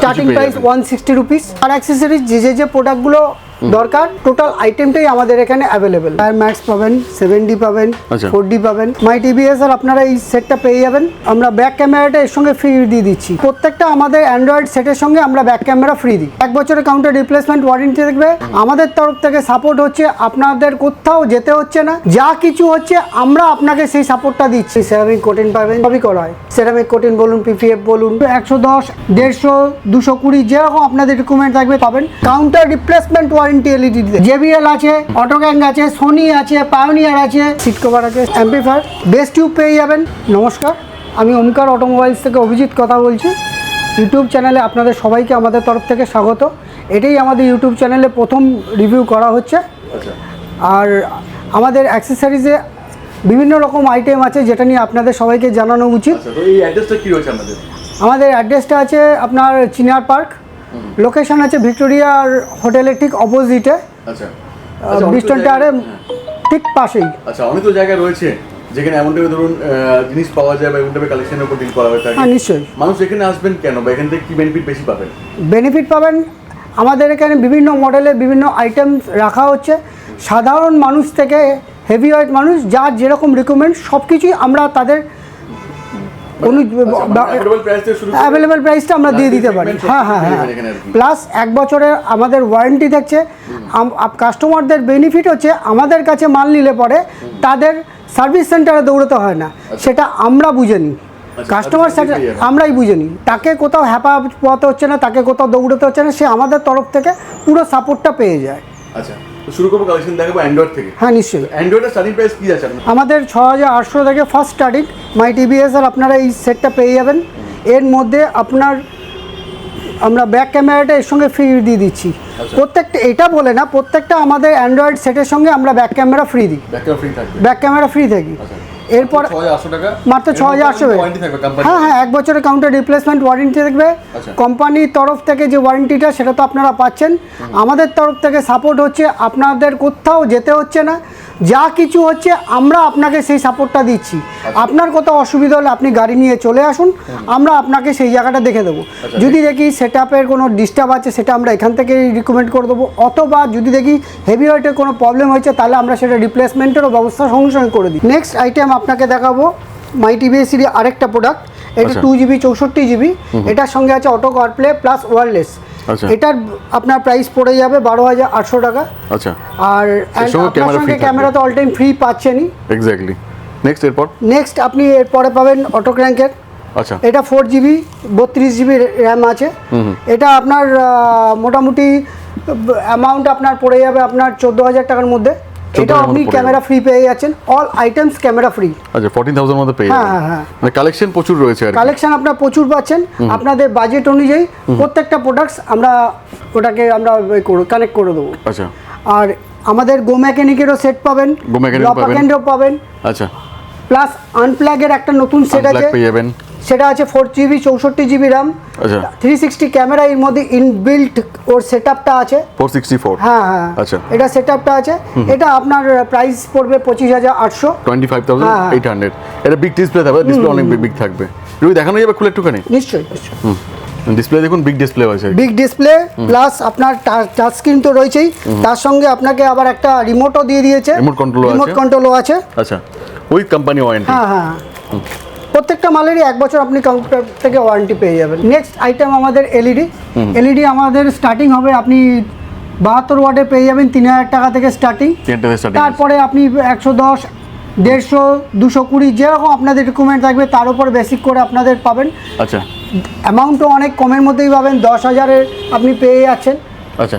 Starting price one sixty rupees আর accessories যে যে যে প্রোডাক্টগুলো দরকার টোটাল আইটেমটাই আমাদের এখানে অ্যাভেলেবেল আর ম্যাক্স পাবেন সেভেন ডি পাবেন আচ্ছা। ফোর ডি পাবেন। মাই টিভিএস আর আপনারা এই সেটটা পেয়ে যাবেন। আমরা ব্যাক ক্যামেরাটা এর সঙ্গে ফ্রি দিয়ে দিচ্ছি। প্রত্যেকটা আমাদের অ্যান্ড্রয়েড সেটের সঙ্গে আমরা ব্যাক ক্যামেরা ফ্রি দিই। এক বছরের কাউন্টার রিপ্লেসমেন্ট ওয়ারেন্টি থাকবে। আমাদের তরফ থেকে সাপোর্ট হচ্ছে আপনাদের কোথাও যেতে হচ্ছে না। যা কিছু হচ্ছে আমরা আপনাকে সেই সাপোর্টটা দিচ্ছি। সেরামিক কোটিন পাবেন সবই করা হয়। সেরামিক কোটিন বলুন পিপিএফ বলুন একশো দশ দেড়শো দুশো কুড়ি যেরকম আপনাদের রিকোয়ারমেন্ট থাকবে পাবেন। Counter replacement warranty LED JBL আছে অটোগ্যাং আছে সোনি আছে পায়োনিয়ার আছে। সিট কভার আছে অ্যাম্পিফায়ার বেস্ট টিউব পেয়ে যাবেন। নমস্কার আমি ওমকার অটোমোবাইলস থেকে অভিজিৎ কথা বলছি। ইউটিউব চ্যানেলে আপনাদের সবাইকে আমাদের তরফ থেকে স্বাগত। এটাই আমাদের ইউটিউব চ্যানেলে প্রথম রিভিউ করা হচ্ছে। আচ্ছা। আর আমাদের অ্যাক্সেসরিজে বিভিন্ন রকম আইটেম আছে যেটা নিয়ে আপনাদের সবাইকে জানানো উচিত। আচ্ছা তো এই অ্যাড্রেসটা কি রয়েছে আমাদের? আমাদের অ্যাড্রেসটা আছে আপনার চিনার পার্ক লোকেশন আছে ভিক্টোরিয়ার হোটেলের ঠিক অপোজিটে আচ্ছা। আচ্ছা, বিস্টন জায়গায়- হ্যাঁ। ঠিক পাশেই। আচ্ছা অনেক তো জায়গায় রয়েছে যেখানে এমন টাইপের ধরুন জিনিস পাওয়া যায় বা এমন টাইপের কালেকশনের উপর ডিল করা হয়ে থাকে। হ্যাঁ নিশ্চয়ই। মানুষ এখানে আসবেন কেন? বা এখান থেকে কি বেনিফিট বেশি পাবেন? বেনিফিট পাবেন আমাদের এখানে বিভিন্ন মডেলের বিভিন্ন আইটেম রাখা হচ্ছে। সাধারণ মানুষ থেকে হেভি ওয়েট মানুষ যার যেরকম রিকমেন্ড সব কিছুই আমরা তাদের অনু অ্যাফোর্ডেবল প্রাইস থেকে শুরু করে অ্যাভেলেবেল প্রাইসটা আমরা দিয়ে দিতে পারি। হ্যাঁ হ্যাঁ হ্যাঁ। প্লাস এক বছরের আমাদের ওয়ারেন্টি থাকছে। কাস্টমারদের বেনিফিট হচ্ছে আমাদের কাছে মাল নিলে পরে তাদের সার্ভিস সেন্টারে দৌড়তে হয় না। সেটা আমরা বুঝে নিই। কাস্টমার যাবেন। আমরাই বুঝে নিই। তাকে কোথাও হ্যাপা পোয়াতে হচ্ছে না তাকে কোথাও দৌড়তে হচ্ছে না সে আমাদের তরফ থেকে পুরো সাপোর্টটা পেয়ে যায়। আচ্ছা। শুরু করব কালেকশন দেখাবো অ্যান্ড্রয়েড থেকে। হ্যাঁ নিশ্চয়ই। অ্যান্ড্রয়েডের স্টার্টিং প্রাইস কি আছে আমাদের ছ হাজার আটশো থেকে ফার্স্ট স্টার্টিং মাই টিভিএস আর আপনারা এই সেটটা পেয়ে যাবেন। এর মধ্যে আপনার আমরা ব্যাক ক্যামেরাটা এর সঙ্গে ফ্রি দিয়ে দিচ্ছি। আচ্ছা। প্রত্যেকটা এটা বলে না প্রত্যেকটা আমাদের অ্যান্ড্রয়েড সেটের সঙ্গে আমরা ব্যাক ক্যামেরা ফ্রি দিই। ব্যাক ক্যামেরা ফ্রি থাকি। আচ্ছা। এরপর মাত্র ছ হাজার আটশো। হ্যাঁ হ্যাঁ এক বছরের কাউন্টার রিপ্লেসমেন্ট ওয়ারেন্টি থাকবে। আচ্ছা। কোম্পানির তরফ থেকে যে ওয়ারেন্টিটা সেটা তো আপনারা পাচ্ছেন। আমাদের তরফ থেকে সাপোর্ট হচ্ছে আপনাদের কোথাও যেতে হচ্ছে না। যা কিছু হচ্ছে আমরা আপনাকে সেই সাপোর্টটা দিচ্ছি আচ্ছা। আপনার কোথাও অসুবিধা হলে আপনি গাড়ি নিয়ে চলে আসুন আমরা আপনাকে সেই জায়গাটা দেখে দেবো আচ্ছা। যদি দেখি সেট আপের কোনো ডিস্টার্ব আছে সেটা আমরা এখান থেকে রিকমেন্ড করে দেবো অথবা যদি দেখি হেভি ওয়েটের কোনো প্রবলেম হয়েছে তাহলে আমরা সেটা রিপ্লেসমেন্টেরও ব্যবস্থা সঙ্গে সঙ্গে করে দিই নেক্সট আইটেম আপনাকে দেখাবো মাই টিভিএসির আরেকটা প্রোডাক্ট এটা আচ্ছা। টু জিবি চৌষট্টি জিবি এটার সঙ্গে আছে অটো কারপ্লে প্লাস ওয়্যারলেস আচ্ছা। এটার আপনার প্রাইস পড়ে যাবে বারো হাজার আটশো টাকা। আচ্ছা। আর আপনার সঙ্গে ক্যামেরা তো অল টাইম ফ্রি পাচ্ছেনই। এক্স্যাক্টলি নেক্সট এরপর? নেক্সট আপনি এরপরে পাবেন অটো ক্র্যাঙ্কের আচ্ছা। এটা ফোর জিবি বত্রিশ জিবি র্যাম আছে। এটা আপনার মোটামুটি অ্যামাউন্ট আপনার পড়ে যাবে আপনার চোদ্দ হাজার টাকার মধ্যে। 14,000 এটা আপনি ক্যামেরা ফ্রি পেয়ে যাচ্ছেন। অল আইটেমস ক্যামেরা ফ্রি আচ্ছা ফোরটিন থাউজেন্ড মধ্যে পেয়ে হ্যাঁ, হ্যাঁ, মানে কালেকশন প্রচুর রয়েছে আর কালেকশন আপনার প্রচুর পাচ্ছেন। আপনাদের বাজেট অনুযায়ী প্রত্যেকটা প্রোডাক্টস আমরা ওটাকে আমরা কানেক্ট করে দেবো। আচ্ছা। আর আমাদের গো মেকানিকেরও সেট পাবেন Go Mechanic পাবেন। পাবেন। আচ্ছা। প্লাস আনপ্লাগের একটা নতুন সেট আছে। পেয়ে যাবেন। সেটা আছে ফোর জিবি চৌষট্টি GB RAM three sixty camera এর মধ্যে ইনবিল্ট ওর সেট আপটা আছে। ফোর সিক্সটি ফোর হ্যাঁ হ্যাঁ। আচ্ছা। এটা সেট আপটা আছে এটা আপনার প্রাইস পড়বে পঁচিশ হাজার আটশো। Twenty five thousand. Eight hundred এটা বিগ ডিসপ্লে থাকবে ডিসপ্লে অনেক বিগ থাকবে। যদি দেখানো যাবে খুলে একটুখানি? নিশ্চয়ই ডিসপ্লে দেখুন বিগ ডিসপ্লে আছে বিগ ডিসপ্লে প্লাস আপনার টাচ স্ক্রিন তো রয়েছেই। তার সঙ্গে আপনাকে আবার একটা রিমোটও দিয়ে দিয়েছে। Control ও রিমোট কন্ট্রোলও আছে। আচ্ছা। উইথ কোম্পানি ওয়ারেন্টি হ্যাঁ হ্যাঁ। প্রত্যেকটা মালেরই এক বছর আপনি কাউন্টার থেকে ওয়ারেন্টি পেয়ে যাবেন। নেক্সট আইটেম আমাদের এলইডি এলইডি আমাদের স্টার্টিং হবে আপনি বাহাত্তর ওয়ার্ডে পেয়ে যাবেন তিন হাজার টাকা থেকে স্টার্টিং তারপরে আপনি একশো দশ দেড়শো দুশো কুড়ি যেরকম আপনাদের রিকোয়ারমেন্ট থাকবে তার উপর বেসিক করে আপনাদের পাবেন। আচ্ছা। অ্যামাউন্টও অনেক কমের মধ্যেই পাবেন দশ হাজারের আপনি পেয়ে যাচ্ছেন। আচ্ছা।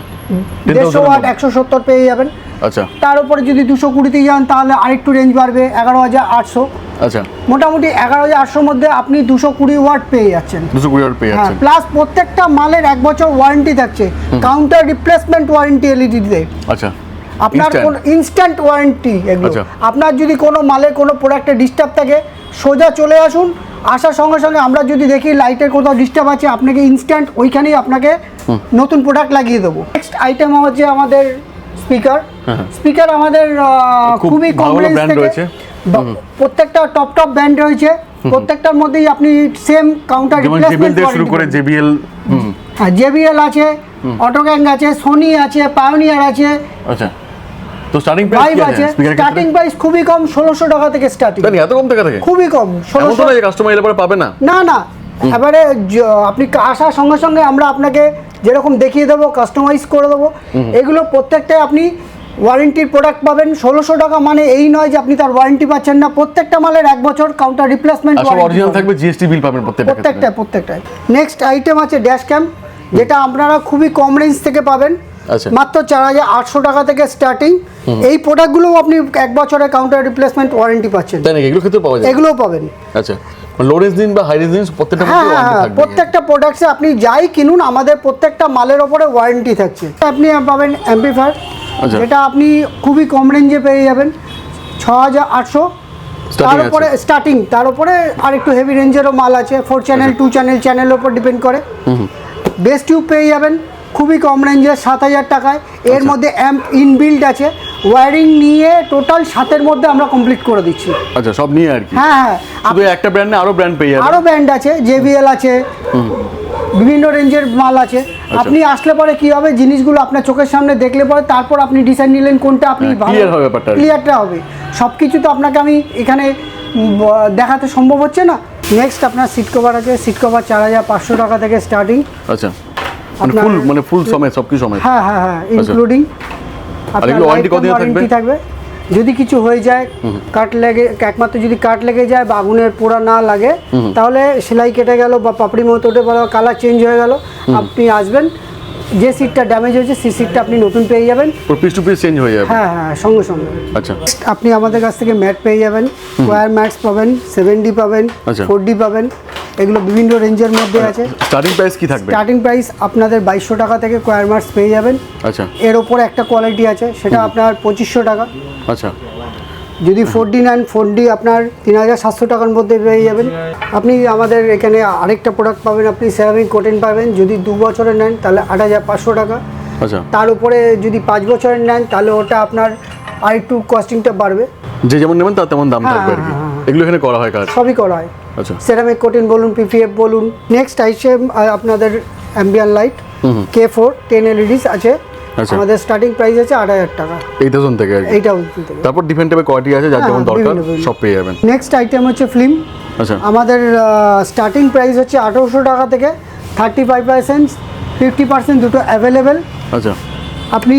দেড়শো ওয়াট একশো সত্তর পেয়ে যাবেন। আচ্ছা। তার উপরে যদি দুশো কুড়িতে যান তাহলে আরেকটু রেঞ্জ বাড়বে এগারো হাজার আটশো। আচ্ছা। মোটামুটি এগারো হাজার আটশোর মধ্যে আপনি দুশো কুড়ি ওয়াট পেয়ে যাচ্ছেন। দুশো কুড়ি হাজার পেয়ে হ্যাঁ যাচ্ছেন। প্লাস প্রত্যেকটা মালের এক বছর ওয়ারেন্টি থাকছে। কাউন্টার রিপ্লেসমেন্ট ওয়ারেন্টি এলইডিতে আচ্ছা। আপনার? কোন ইনস্ট্যান্ট ওয়ারেন্টি এগুলো। আচ্ছা। আপনার যদি কোনো মালের কোনো প্রোডাক্টে ডিস্টার্ব থাকে সোজা চলে আসুন আসার সঙ্গে সঙ্গে আমরা যদি দেখি লাইটের কোথাও ডিস্টার্ব আছে আপনাকে ইনস্ট্যান্ট ওইখানেই আপনাকে নতুন প্রোডাক্ট লাগিয়ে দেবো। নেক্সট আইটেম হচ্ছে আমাদের স্পিকার হ্যাঁ। স্পিকার আমাদের খুবই কম রেঞ্জ থেকে। প্রত্যেকটা টপ টপ ব্র্যান্ড রয়েছে। প্রত্যেকটার মধ্যেই আপনি সেম কাউন্টার থেকে শুরু করে জেবিএল জেবিএল আছে অটোগ্যাং আছে সোনি আছে পায়োনিয়ার আছে। আচ্ছা। তো স্টার্টিং প্রাইস আছে? স্টার্টিং প্রাইস খুবই কম ষোলোশো টাকা থেকে স্টার্টিং জানি এত কম টাকা থেকে? খুবই কম এমন তো ষোলোশো না যে কাস্টমার এলে পরে পাবে না। না না। এবারে আপনি কা- আসার সঙ্গে সঙ্গে আমরা আপনাকে যেরকম দেখিয়ে দেবো কাস্টমাইজ করে দেবো এগুলো প্রত্যেকটাই আপনি ওয়ারেন্টির প্রোডাক্ট পাবেন। ষোলোশো টাকা মানে এই নয় যে আপনি তার ওয়ারেন্টি পাচ্ছেন না। প্রত্যেকটা মালের এক বছর কাউন্টার রিপ্লেসমেন্ট আর অরিজিনাল থাকবে জিএসটি বিল পাবেন প্রত্যেকটা প্রত্যেকটা প্রত্যেকটাই নেক্সট আইটেম আছে ড্যাশ ক্যাম যেটা আপনারা খুবই কম রেঞ্জ থেকে পাবেন। মাত্র চার হাজার আটশো টাকা থেকে স্টার্টিং এই প্রোডাক্টগুলোও আপনি এক বছরের কাউন্টার রিপ্লেসমেন্ট ওয়ারেন্টি পাচ্ছেন। এগুলো ক্ষেত্রে পাওয়া যায়? এগুলোও পাবেন। আচ্ছা। লো দিন বা হাই দিন প্রত্যেকটা হ্যাঁ হ্যাঁ প্রত্যেকটা প্রোডাক্টসে আপনি যাই কিনুন আমাদের প্রত্যেকটা মালের ওপরে ওয়ারেন্টি থাকছে। আপনি পাবেন অ্যাম্পিফায়ার আচ্ছা। যেটা আপনি খুবই কম রেঞ্জে পেয়ে যাবেন। ছ হাজার আটশো। তার উপরে স্টার্টিং তার উপরে আর একটু হেভি রেঞ্জেরও মাল আছে। ফোর চ্যানেল টু চ্যানেল চ্যানেলের উপর ডিপেন্ড করে। বেস্ট টিউব পেয়ে যাবেন। খুবই কম রেঞ্জে সাত হাজার টাকায়। এর আচ্ছা। মধ্যে অ্যাম্প ইনবিল্ড আছে। ওয়ারিং নিয়ে টোটাল সাতের মধ্যে আমরা কমপ্লিট করে দিচ্ছি। আচ্ছা সব নিয়ে আর কি? হ্যাঁ হ্যাঁ। শুধু একটা ব্র্যান্ড না আরও ব্র্যান্ড পেয়ে যাবে আরও ব্র্যান্ড আছে জেবিএল আছে বিভিন্ন রেঞ্জের মাল আছে। আচ্ছা। আপনি আসলে পরে কি হবে জিনিসগুলো আপনার চোখের সামনে দেখলে পরে তারপর আপনি ডিসাইড নিলেন কোনটা আপনি হ্যাঁ, clear হবে ব্যাপারটা ক্লিয়ারটা হবে। সব কিছু তো আপনাকে আমি এখানে দেখাতে সম্ভব হচ্ছে না। নেক্সট আপনার সিট কভার আছে সিট কভার চার হাজার পাঁচশো টাকা থেকে স্টার্টিং আচ্ছা। ফুল মানে ফুল সময় সব কিছু সময়। হ্যাঁ হ্যাঁ হ্যাঁ আচ্ছা। ইনক্লুডিং এগুলো warranty কতদিন থাকবে? থাকবে? যদি কিছু হয়ে যায় কাট লেগে একমাত্র যদি কাট লেগে যায় বা আগুনের পোড়া না লাগে তাহলে সেলাই কেটে গেল বা পাপড়ি মতো উঠে গেল কালার চেঞ্জ হয়ে গেল আপনি আসবেন। যে সিটটা ড্যামেজ হয়েছে সেই সিটটা আপনি নতুন পেয়ে যাবেন। পিস টু পিস চেঞ্জ হয়ে যাবে। হ্যাঁ হ্যাঁ সঙ্গে সঙ্গে। আচ্ছা। আপনি আমাদের কাছ থেকে ম্যাট পেয়ে যাবেন ওয়্যার ম্যাটস পাবেন সেভেন ডি পাবেন আচ্ছা। ফোর ডি পাবেন। এগুলো বিভিন্ন রেঞ্জের মধ্যে আছে। স্টার্টিং প্রাইস কি থাকবে? স্টার্টিং প্রাইস আপনাদের বাইশশো টাকা থেকে কোয়ার ম্যাটস পেয়ে যাবেন। আচ্ছা। এর ওপরে একটা কোয়ালিটি আছে সেটা আপনার পঁচিশশো টাকা। আচ্ছা। যদি ফোর ডি নেন ফোর ডি আপনার তিন হাজার সাতশো টাকার মধ্যে পেয়ে যাবেন। আপনি আমাদের এখানে আরেকটা প্রোডাক্ট পাবেন আপনি সেরামিক কোটেন পাবেন। যদি দু বছরের নেন তাহলে আট হাজার পাঁচশো টাকা। আচ্ছা। তার উপরে যদি পাঁচ বছরের নেন তাহলে ওটা আপনার আর একটু কস্টিংটা বাড়বে। যে যেমন নেবেন তার তেমন দাম হ্যাঁ, থাকবে আর কি। হ্যাঁ, হ্যাঁ। এগুলো এখানে করা হয় কাজ? সবই করা হয়। আচ্ছা। সেরামিক কোটিন বলুন পিপিএফ বলুন। নেক্সট আইসে আপনাদের অ্যাম্বিয়ান লাইট কে ফোর টেন এলইডিস আছে। আচ্ছা। আমাদের স্টার্টিং প্রাইস আছে আট হাজার টাকা। এই থাউজেন্ড থেকে এইটা থেকে। তারপর টাইপের কোয়ালিটি আছে যার হ্যাঁ, যেমন দরকার বিভিন্ন, বিভিন্ন। সব পেয়ে যাবেন। নেক্সট আইটেম হচ্ছে ফিল্ম আচ্ছা। আমাদের স্টার্টিং প্রাইস হচ্ছে আঠারোশো টাকা থেকে thirty five percent fifty percent দুটো অ্যাভেলেবেল আচ্ছা। আপনি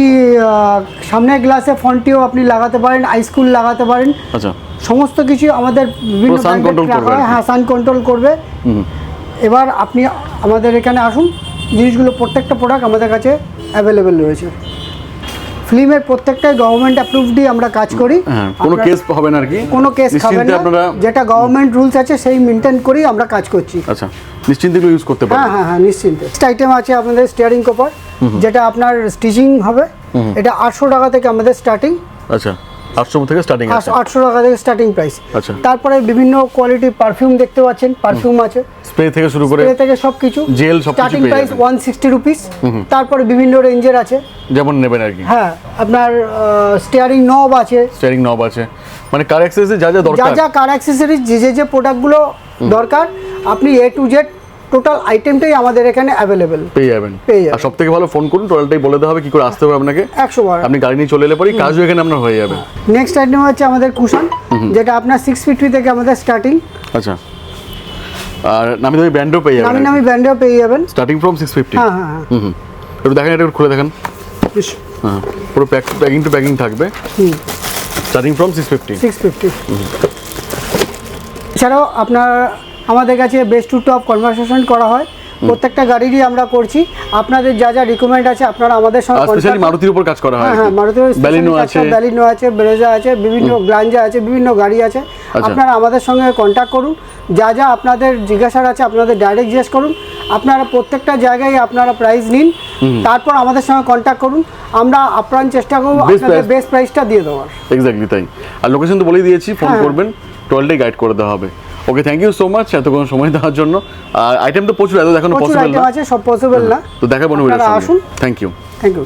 সামনের গ্লাসে ফন্টিও আপনি লাগাতে পারেন আইস্কুল লাগাতে পারেন। আচ্ছা। সমস্ত কিছু আমাদের হয়। হ্যাঁ সান কন্ট্রোল করবে। এবার আপনি আমাদের এখানে আসুন জিনিসগুলো প্রত্যেকটা প্রোডাক্ট আমাদের কাছে অ্যাভেলেবেল রয়েছে। ফিল্মের প্রত্যেকটাই গভর্নমেন্ট অ্যাপ্রুভডই আমরা কাজ করি। হ্যাঁ কোনো কেস হবে না আর কি। কোনো কেস নিশ্চিন্তে না। যেটা গভর্নমেন্ট রুলস আছে সেই মেনটেন করেই আমরা কাজ করছি। আচ্ছা নিশ্চিন্তে ইউজ করতে হ্যাঁ পারেন হ্যাঁ হ্যাঁ নিশ্চিন্তে। নেক্সট আইটেম আছে আপনাদের স্টিয়ারিং কভার যেটা আপনার স্টিচিং হবে। এটা আটশো টাকা থেকে আমাদের স্টার্টিং আচ্ছা। আটশো থেকে স্টার্টিং আছে। আটশো টাকা থেকে স্টার্টিং প্রাইস আচ্ছা। তারপরে বিভিন্ন কোয়ালিটির পারফিউম দেখতে পাচ্ছেন পারফিউম আছে। স্প্রে থেকে শুরু করে স্প্রে থেকে সব কিছু Gel সবকিছু স্টার্টিং প্রাইস যাবেন। ওয়ান সিক্সটি রুপিস তারপরে বিভিন্ন রেঞ্জের আছে। যেমন নেবেন আর কি। হ্যাঁ আপনার স্টিয়ারিং নব আছে। স্টিয়ারিং নব আছে। মানে কার অ্যাক্সেসে যা যা যা দরকার। যা কার অ্যাক্সেসরিজ যে যে যে প্রোডাক্টগুলো দরকার আপনি এ টু জেড টোটাল আইটেমটাই আমাদের এখানে অ্যাভেলেবেল পেয়ে যাবেন। পেয়ে যাবেন। আর সব থেকে ভালো ফোন করুন টোটালটাই বলে দেওয়া হবে কি করে আসতে হবে আপনাকে? একশো বার। আপনি গাড়ি নিয়ে চলে এলে পরেই কাজও এখানে আপনার হয়ে যাবে। নেক্সট আইটেম হচ্ছে আমাদের কুশন যেটা আপনার সিক্স ফিফটি থেকে আমাদের স্টার্টিং আচ্ছা। আর নামি দামি ব্র্যান্ডও পেয়ে নামি যাবেন। নামি ব্র্যান্ডেও পেয়ে যাবেন। স্টার্টিং ফ্রম সিক্স ফিফটি হ্যাঁ হ্যাঁ হ্যাঁ। হুম একটু দেখেন এটা একটু খুলে দেখেন। হ্যাঁ পুরো প্যাক প্যাকিং টু প্যাকিং থাকবে। Starting from six fifty six fifty এছাড়াও আপনার আমাদের কাছে বেস্ট টু টপ কনভারসেশন করা হয়। প্রত্যেকটা গাড়িরই আমরা করছি। আপনাদের যা যা রিকমেন্ড আছে আপনারা আমাদের সঙ্গে স্পেশালি মারুতির উপর কাজ করা হয় হ্যাঁ হ্যাঁ মারুতি ব্যালিনো আছে। ব্যালিনো আছে ব্রেজা আছে বিভিন্ন গ্রাঞ্জা আছে বিভিন্ন গাড়ি আছে। আচ্ছা। আপনারা আমাদের সঙ্গে কন্ট্যাক্ট করুন। যা যা আপনাদের জিজ্ঞাসার আছে আপনাদের ডাইরেক্ট জিজ্ঞেস করুন। আপনারা প্রত্যেকটা জায়গায় আপনারা প্রাইস নিন। তারপর আমাদের সঙ্গে কন্ট্যাক্ট করুন। আমরা আপ্রাণ চেষ্টা করব আপনাদের বেস্ট প্রাইসটা দিয়ে দেওয়ার। এক্স্যাক্টলি তাই। আর লোকেশন তো বলেই দিয়েছি ফোন হ্যাঁ। করবেন টোটালটাই গাইড করে দেওয়া হবে। Okay thank you so much এতক্ষণ সময় দেওয়ার জন্য। আর আইটেম তো প্রচুর এত দেখানো পসিবল না। আছে সব পসিবল না। তো দেখাবো আপনারা আসুন। Thank you thank you